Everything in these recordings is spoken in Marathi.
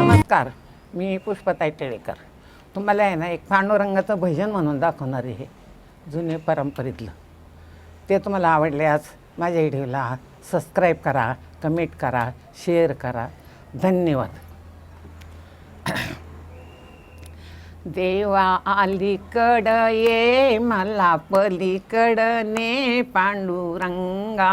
नमस्कार मी पुष्पताई टेळेकर. तुम्हाला आहे ना एक पांडुरंगाचं भजन म्हणून दाखवणार आहे जुने परंपरेतलं. ते तुम्हाला आवडल्यास माझ्या व्हिडिओला सबस्क्राईब करा कमेंट करा शेअर करा. धन्यवाद. देवा आलीकड ये मला पलीकडने पांडुरंगा.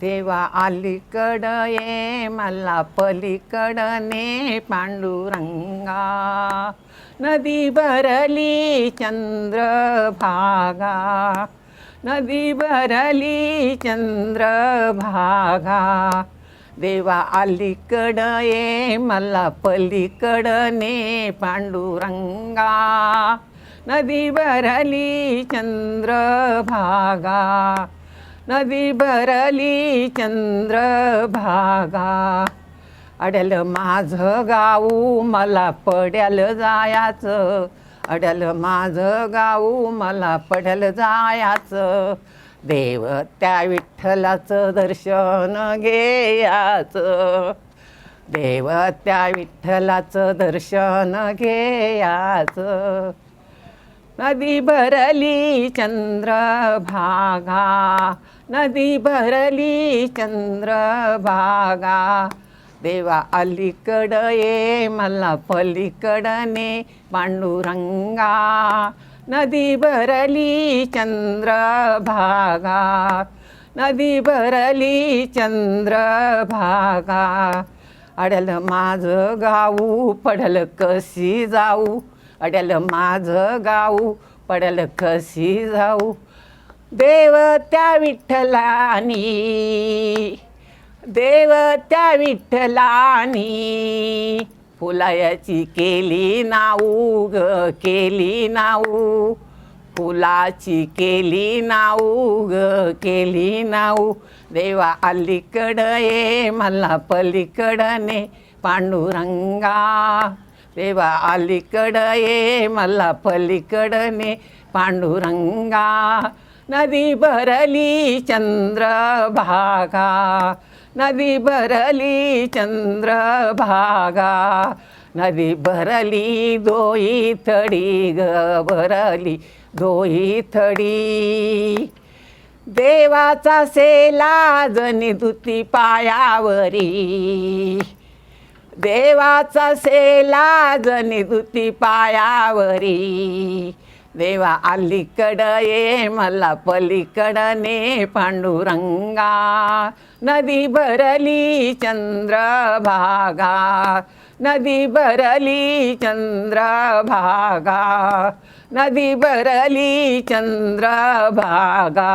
देवा आलीकड ये मला पलीकडने पांडुरंगा. नदी भरली चंद्रभागा. नदी भरली चंद्रभागा. देवा अलीकड ये मला पलीकडने पांडुरंगा. नदी भरली चंद्रभागा. नदी भरली चंद्रभागा. अडल माझं गाऊ मला पड्याल जायाचं. अडल माझं गाऊ मला पडल जायाचं. देव त्या विठ्ठलाचं दर्शन घेयाचं देव त्या विठ्ठलाचं दर्शन घेयाचं नदी भरली चंद्रभागा नदी भरली चंद्रभागा. देवा अलीकड ये मला पलीकडने पांडुरंगा. नदी भरली चंद्रभागा नदी भरली चंद्रभागा. अडल माझं गाऊ पडल कशी जाऊ? अडल माझं गाऊ पडल कशी जाऊ? देव त्या विठ्ठलानी देव त्या विठ्ठलानी फुलायाची केली नाऊ ग केली नाऊ. फुलाची केली नाऊ ग केली नाऊ. देवा अलीकड ये मला पलीकडने पांडुरंगा. देवा अलीकड ये मला पलीकडने पांडुरंगा. नदी भरली चंद्रभागा. नदी भरली चंद्रभागा नदी भरली दोई थडी ग भरली दोई थडी देवाचा सेला जनी दुती पायावरी. देवाचा सेला जनी दुती पायावरी. देवा अलीकड ये मला पलीकडने पांडुरंगा नदी भरली चंद्रभागा नदी भरली चंद्रभागा नदी भरली चंद्रभागा